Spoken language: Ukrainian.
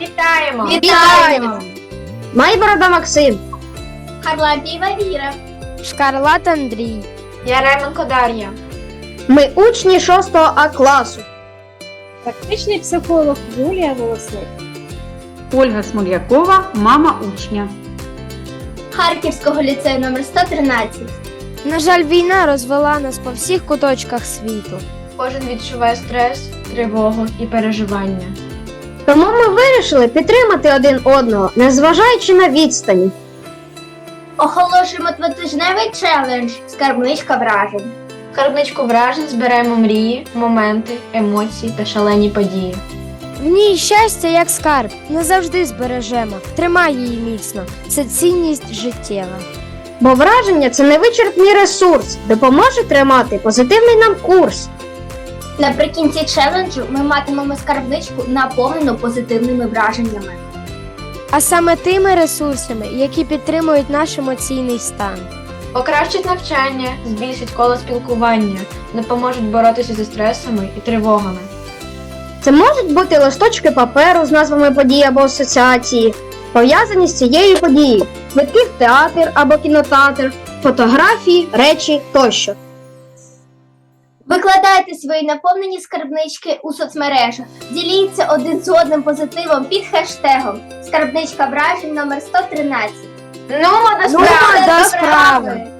Вітаємо! Вітаємо! Майборода Максим. Харлампієва Віра. Шкарлат Андрій. Яременко Дар'я. Ми учні 6 А класу. Практичний психолог Юлія Волосник. Ольга Смолякова, мама учня. Харківського ліцею номер 113. На жаль, війна розвела нас по всіх куточках світу. Кожен відчуває стрес, тривогу і переживання. Тому ми вирішили підтримати один одного, незважаючи на відстані. Оголошуємо двотижневий челендж Скарбничка вражень. В Скарбничку вражень зберемо мрії, моменти, емоції та шалені події. В ній щастя як скарб, не завжди збережемо. Тримай її міцно. Це цінність життєва. Бо враження це невичерпний ресурс, допоможе тримати позитивний нам курс. Наприкінці челенджу ми матимемо скарбничку наповнену позитивними враженнями. А саме тими ресурсами, які підтримують наш емоційний стан. Покращить навчання, збільшить коло спілкування, допоможуть боротися зі стресами і тривогами. Це можуть бути листочки паперу з назвами події або асоціації, пов'язані з цією подією, квитки в театр або кінотеатр, фотографії, речі тощо. Викладайте свої наповнені скарбнички у соцмережах. Діліться один з одним позитивом під хештегом Скарбничка вражень номер 113. Ну, до Ну, до справи!